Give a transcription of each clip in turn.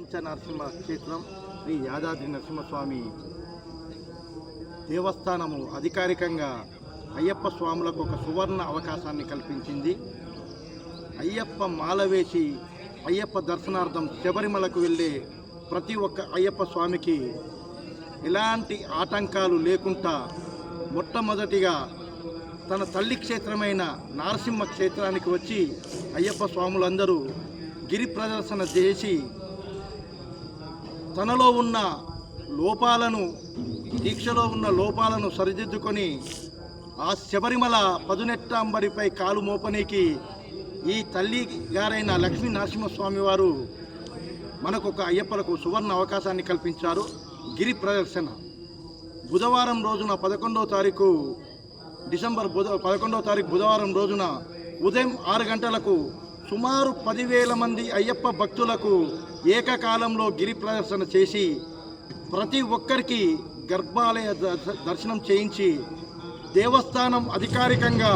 పంచ నరసింహ క్షేత్రం శ్రీ యాదాద్రి నరసింహస్వామి దేవస్థానము అధికారికంగా అయ్యప్ప స్వాములకు ఒక సువర్ణ అవకాశాన్ని కల్పించింది. అయ్యప్ప మాల వేసి అయ్యప్ప దర్శనార్థం శబరిమలకు వెళ్ళే ప్రతి ఒక్క అయ్యప్ప స్వామికి ఎలాంటి ఆటంకాలు లేకుండా మొట్టమొదటిగా తన తల్లి క్షేత్రమైన నారసింహ క్షేత్రానికి వచ్చి అయ్యప్ప స్వాములందరూ గిరి ప్రదర్శన చేసి తనలో ఉన్న లోపాలను దీక్షలో ఉన్న లోపాలను సరిదిద్దుకొని ఆ శబరిమల పదునెట్టాంబరిపై కాలు మోపనీకి ఈ తల్లి గారైన లక్ష్మీ నరసింహస్వామి వారు మనకు ఒక అయ్యప్పలకు సువర్ణ అవకాశాన్ని కల్పించారు. గిరి ప్రదర్శన. బుధవారం రోజున పదకొండవ తారీఖు డిసెంబర్ బుధ పదకొండవ తారీఖు బుధవారం రోజున ఉదయం ఆరు గంటలకు సుమారు పదివేల మంది అయ్యప్ప భక్తులకు ఏకకాలంలో గిరి ప్రదర్శన చేసి ప్రతి ఒక్కరికి గర్భాలయ దర్శనం చేయించి దేవస్థానం అధికారికంగా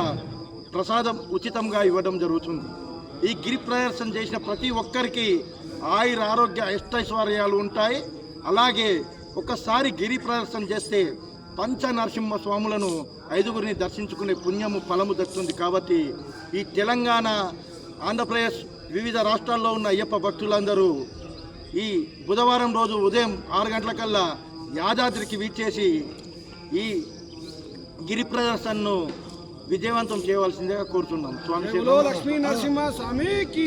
ప్రసాదం ఉచితంగా ఇవ్వడం జరుగుతుంది. ఈ గిరి ప్రదర్శన చేసిన ప్రతి ఒక్కరికి ఆయుర ఆరోగ్య అష్టైశ్వర్యాలు ఉంటాయి. అలాగే ఒకసారి గిరి ప్రదర్శన చేస్తే పంచ నరసింహ స్వాములను ఐదుగురిని దర్శించుకునే పుణ్యము ఫలము దక్కుతుంది కాబట్టి ఈ తెలంగాణ ఆంధ్రప్రదేశ్ వివిధ రాష్ట్రాల్లో ఉన్న అయ్యప్ప భక్తులందరూ ఈ బుధవారం రోజు ఉదయం ఆరు గంటలకల్లా యాదాద్రికి వీచేసి ఈ గిరి ప్రదర్శనను విజయవంతం చేయవలసిందిగా కోరుతున్నాం. స్వామి లక్ష్మీ నరసింహ స్వామికి